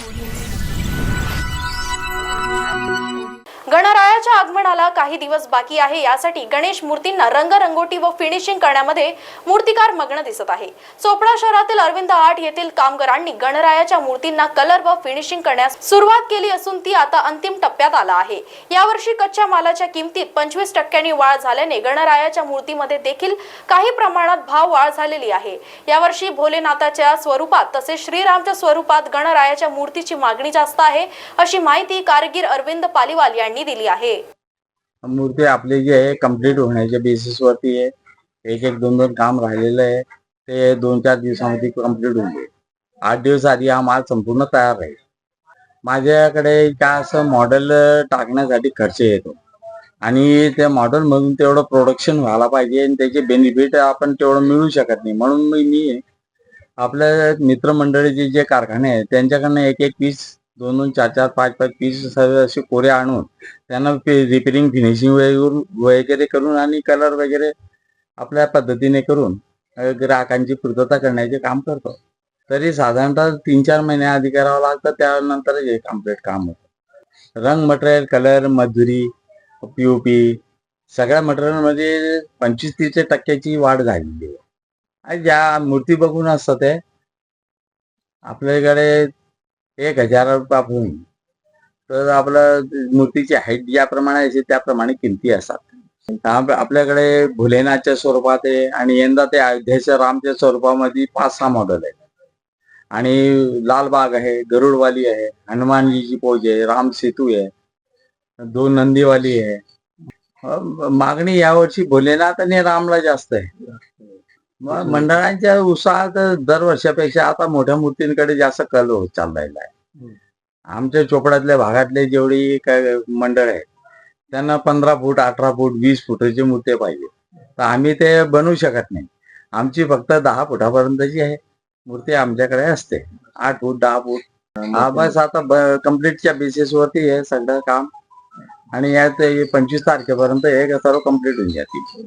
Audio गणरायाच्या आगमनाला काही दिवस बाकी आहे. यासाठी गणेश मूर्तींना रंगरंगोटी व फिनिशिंग करण्यामध्ये मूर्तिकार मग्न दिसत आहे. चोपडा शहरातील अरविंद आर्ट येथील कामगारांनी गणरायाच्या मूर्तींना कलर व फिनिशिंग करण्यास सुरुवात केली असून ती आता अंतिम टप्प्यात आला आहे. यावर्षी कच्च्या मालाच्या किमतीत पंचवीस टक्क्यांनी वाढ झाल्याने गणरायाच्या मूर्तीमध्ये देखील काही प्रमाणात भाव वाढ झालेली आहे. यावर्षी भोलेनाथाच्या स्वरूपात तसेच श्रीरामच्या स्वरूपात गणरायाच्या मूर्तीची मागणी जास्त आहे अशी माहिती कारगीर अरविंद पालिवाल यांनी दिली आहे. मूर्ती आपली जी आहे कंप्लीट होण्याच्या बेसिस वरती आहे. एक एक दोन दोन काम राहिलेलं आहे. ते दोन चार दिवसामध्ये कंप्लीट होऊन जाईल. आठ दिवस आधी हा माल संपूर्ण तयार राहील. माझ्याकडे काय असं मॉडेल टाकण्यासाठी खर्च येतो. आणि त्या मॉडेल मधून तेवढं प्रोडक्शन व्हायला पाहिजे आणि त्याचे बेनिफिट आपण तेवढं मिळू शकत नाही. म्हणून मी मी आपल्या मित्रमंडळीचे जे कारखाने आहेत त्यांच्याकडनं एक एक पीस दोन दोन चार चार पाच पाच पीस सर्व असे कोरे आणून त्यांना रिपेरिंग फिनिशिंग वगैरे करून आणि कलर वगैरे आपल्या पद्धतीने करून ग्राहकांची पूर्तता करण्याचे काम करतो. तरी साधारणतः तीन चार महिने आधी करावं लागतं त्यानंतर हे कंप्लीट काम होतं. रंग मटेरियल कलर मजुरी पीओपी सगळ्या मटेरियलमध्ये पंचवीस तीस टक्क्याची वाढ झालेली आहे. आणि ज्या मूर्ती बघून असतं ते आपल्याकडे एक हजार रुपयापासून तर आपलं मूर्तीची हाईट ज्याप्रमाणे असेल त्याप्रमाणे किमती असतात. आपल्याकडे भोलेनाथच्या स्वरूपात आहे आणि यंदा ते अयोध्याच्या रामच्या स्वरूपामध्ये पाच सहा मॉडेल आहेत. आणि लालबाग आहे गरुडवाली आहे हनुमानजीची पोज आहे राम सेतू आहे दोन नंदीवाली आहे. मागणी यावर्षी भोलेनाथ आणि रामला जास्त आहे. मंडळांच्या उत्साहात दरवर्षापेक्षा आता मोठ्या मूर्तींकडे जास्त कल होत चाललेला आहे. आमच्या चोपड्यातल्या भागातले जेवढी काय मंडळ आहेत त्यांना पंधरा फूट अठरा फूट वीस फुटाची मूर्ती पाहिजे. तर आम्ही ते बनवू शकत नाही. आमची फक्त दहा फुटापर्यंतची आहे. मूर्ती आमच्याकडे असते. आठ फूट दहा फूट. हा बस आता कम्प्लीटच्या बेसिस वरती आहे सगळं काम. आणि यात हे पंचवीस तारखेपर्यंत हे सर्व कंप्लीट होऊन जातील.